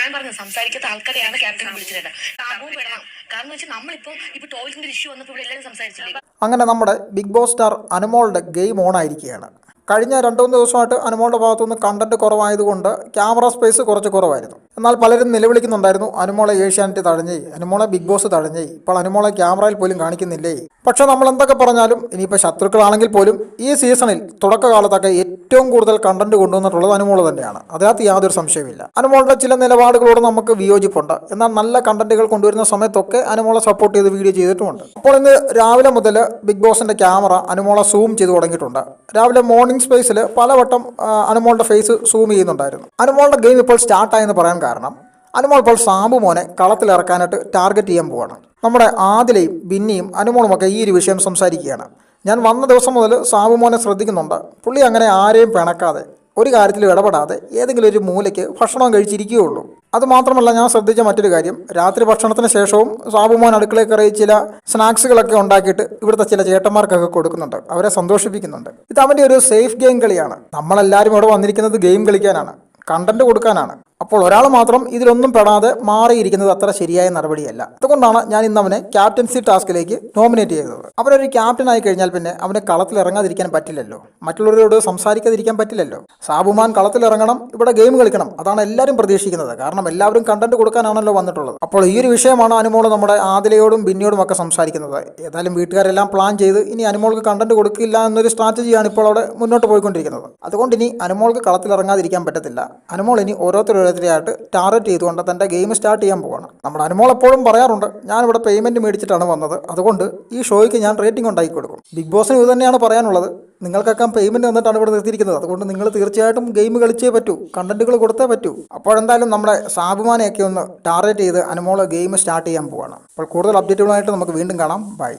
ഞാൻ പറഞ്ഞു സംസാരിക്കാത്ത ആൾക്കാരെയാണ് ക്യാപ്റ്റൻ വിളിച്ചത് സാബുവും വിടണം കാരണം വെച്ചാൽ നമ്മളിപ്പോ ഇപ്പൊ ടോയ്ലറ്റിന്റെ ഇഷ്യൂ വന്നപ്പോൾ ഇവിടെ എല്ലാവരും സംസാരിച്ചില്ലേ? അങ്ങനെ നമ്മുടെ ബിഗ് ബോസ് സ്റ്റാർ അനുമോളുടെ ഗെയിം ഓൺ ആയിരിക്കുകയാണ്. കഴിഞ്ഞ രണ്ടു മൂന്ന് ദിവസമായിട്ട് അനുമോളുടെ ഭാഗത്തുനിന്ന് കണ്ടന്റ് കുറവായതുകൊണ്ട് ക്യാമറ സ്പേസ് കുറച്ച് കുറവായിരുന്നു. എന്നാൽ പലരും നിലവിളിക്കുന്നുണ്ടായിരുന്നു അനുമോളെ ഏഷ്യാനെറ്റ് തഴഞ്ഞേ അനുമോളെ ബിഗ് ബോസ് തഴഞ്ഞേ. ഇപ്പോൾ അനുമോളെ ക്യാമറയിൽ പോലും കാണിക്കുന്നില്ലേ? പക്ഷേ നമ്മൾ എന്തൊക്കെ പറഞ്ഞാലും ഇനിയിപ്പോൾ ശത്രുക്കളാണെങ്കിൽ പോലും ഈ സീസണിൽ തുടക്കകാലത്തൊക്കെ ഏറ്റവും കൂടുതൽ കണ്ടന്റ് കൊണ്ടുവന്നിട്ടുള്ളത് അനുമോൾ തന്നെയാണ്. അതിനകത്ത് യാതൊരു സംശയമില്ല അനുമോളുടെ ചില നിലപാടുകളോട് നമുക്ക് വിയോജിപ്പുണ്ട്. എന്നാൽ നല്ല കണ്ടന്റുകൾ കൊണ്ടുവരുന്ന സമയത്തൊക്കെ അനുമോളെ സപ്പോർട്ട് ചെയ്ത് വീഡിയോ ചെയ്തിട്ടുമുണ്ട്. അപ്പോൾ ഇന്ന് രാവിലെ മുതൽ ബിഗ് ബോസിന്റെ ക്യാമറ അനുമോളെ സൂം ചെയ്ത് തുടങ്ങിയിട്ടുണ്ട്. രാവിലെ മോർണിംഗ് സ്പേസിൽ പലവട്ടം അനുമോളുടെ ഫേസ് സൂം ചെയ്യുന്നുണ്ടായിരുന്നു. അനുമോളുടെ ഗെയിം ഇപ്പോൾ സ്റ്റാർട്ടായെന്ന് പറയാൻ കാരണം അനുമോൾ ഇപ്പോൾ സാബു മോനെ കളത്തിലിറക്കാനായിട്ട് ടാർഗറ്റ് ചെയ്യാൻ പോവാണ്. നമ്മുടെ ആദിലയും ബിന്നിയും അനുമോളുമൊക്കെ ഈ ഒരു വിഷയം സംസാരിക്കുകയാണ്. ഞാൻ വന്ന ദിവസം മുതൽ സാബു മോനെ ശ്രദ്ധിക്കുന്നുണ്ട്. പുള്ളി അങ്ങനെ ആരെയും പിണക്കാതെ ഒരു കാര്യത്തിലും ഇടപെടാതെ ഏതെങ്കിലും ഒരു മൂലയ്ക്ക് ഭക്ഷണം കഴിച്ചിരിക്കുകയുള്ളൂ. അത് മാത്രമല്ല ഞാൻ ശ്രദ്ധിച്ച മറ്റൊരു കാര്യം. രാത്രി ഭക്ഷണത്തിന് ശേഷവും സാബുമോൻ അടുക്കളയിൽ കയറി ചില സ്നാക്സുകളൊക്കെ ഉണ്ടാക്കിയിട്ട് ഇവിടുത്തെ ചില ചേട്ടന്മാർക്കൊക്കെ കൊടുക്കുന്നുണ്ട്. അവരെ സന്തോഷിപ്പിക്കുന്നുണ്ട്. ഇത് അവന്റെ ഒരു സേഫ് ഗെയിം കളിയാണ്. നമ്മളെല്ലാവരും ഇവിടെ വന്നിരിക്കുന്നത് ഗെയിം കളിക്കാനാണ്. കണ്ടന്റ് കൊടുക്കാനാണ്. അപ്പോൾ ഒരാൾ മാത്രം ഇതിലൊന്നും പെടാതെ മാറിയിരിക്കുന്നത് അത്ര ശരിയായ നടപടിയല്ല. അതുകൊണ്ടാണ് ഞാൻ ഇന്ന് അവനെ ക്യാപ്റ്റൻസി ടാസ്കിലേക്ക് നോമിനേറ്റ് ചെയ്തത്. അവനൊരു ക്യാപ്റ്റൻ ആയി കഴിഞ്ഞാൽ പിന്നെ അവന് കളത്തിൽ ഇറങ്ങാതിരിക്കാൻ പറ്റില്ലല്ലോ. മറ്റുള്ളവരോട് സംസാരിക്കാതിരിക്കാൻ പറ്റില്ലല്ലോ. സാബുമാൻ കളത്തിൽ ഇറങ്ങണം ഇവിടെ ഗെയിം കളിക്കണം അതാണ് എല്ലാവരും പ്രതീക്ഷിക്കുന്നത്. കാരണം എല്ലാവരും കണ്ടന്റ് കൊടുക്കാനാണല്ലോ വന്നിട്ടുള്ളത്. അപ്പോൾ ഈ ഒരു വിഷയമാണ് അനുമോൾ നമ്മുടെ ആദിലയോടും ബിന്നിയോടും ഒക്കെ സംസാരിക്കുന്നത്. ഏതായാലും വീട്ടുകാരെല്ലാം പ്ലാൻ ചെയ്ത് ഇനി അനുമോൾക്ക് കണ്ടന്റ് കൊടുക്കില്ല എന്നൊരു സ്ട്രാറ്റജിയാണ് ഇപ്പോൾ അവിടെ മുന്നോട്ട് പോയിക്കൊണ്ടിരിക്കുന്നത്. അതുകൊണ്ട് ഇനി അനുമോൾക്ക് കളത്തിൽ ഇറങ്ങാതിരിക്കാൻ പറ്റത്തില്ല. അനുമോൾ ഇനി ഓരോരുത്തരോരോരുത്തരെയായിട്ട് ടാർഗറ്റ് ചെയ്തുകൊണ്ട് തന്റെ ഗെയിം സ്റ്റാർട്ട് ചെയ്യാൻ പോവാണ്. നമ്മുടെ അനുമോൾ എപ്പോഴും പറയാറുണ്ട് ഞാനിവിടെ പേയ്മെന്റ് മേടിച്ചിട്ടാണ് വന്നത്. അതുകൊണ്ട് ഈ ഷോയ്ക്ക് ഞാൻ റേറ്റിംഗ് ഉണ്ടാക്കി കൊടുക്കും. ബിഗ് ബോസിന് ഇത് തന്നെയാണ് പറയാനുള്ളത്. നിങ്ങൾക്കൊക്കെ പേയ്മെന്റ് തന്നിട്ടാണ് ഇവിടെ നിർത്തിയിരിക്കുന്നത്. അതുകൊണ്ട് നിങ്ങൾ തീർച്ചയായിട്ടും ഗെയിം കളിച്ചേ പറ്റൂ കണ്ടന്റുകൾ കൊടുത്തേ പറ്റൂ. അപ്പോഴെന്തായാലും നമ്മുടെ സാബുമാനെയൊക്കെ ഒന്ന് ടാർഗറ്റ് ചെയ്ത് അനുമോൾ ഗെയിം സ്റ്റാർട്ട് ചെയ്യാൻ പോവാണ്. അപ്പോൾ കൂടുതൽ അപ്ഡേറ്റുകളായിട്ട് നമുക്ക് വീണ്ടും കാണാം. ബൈ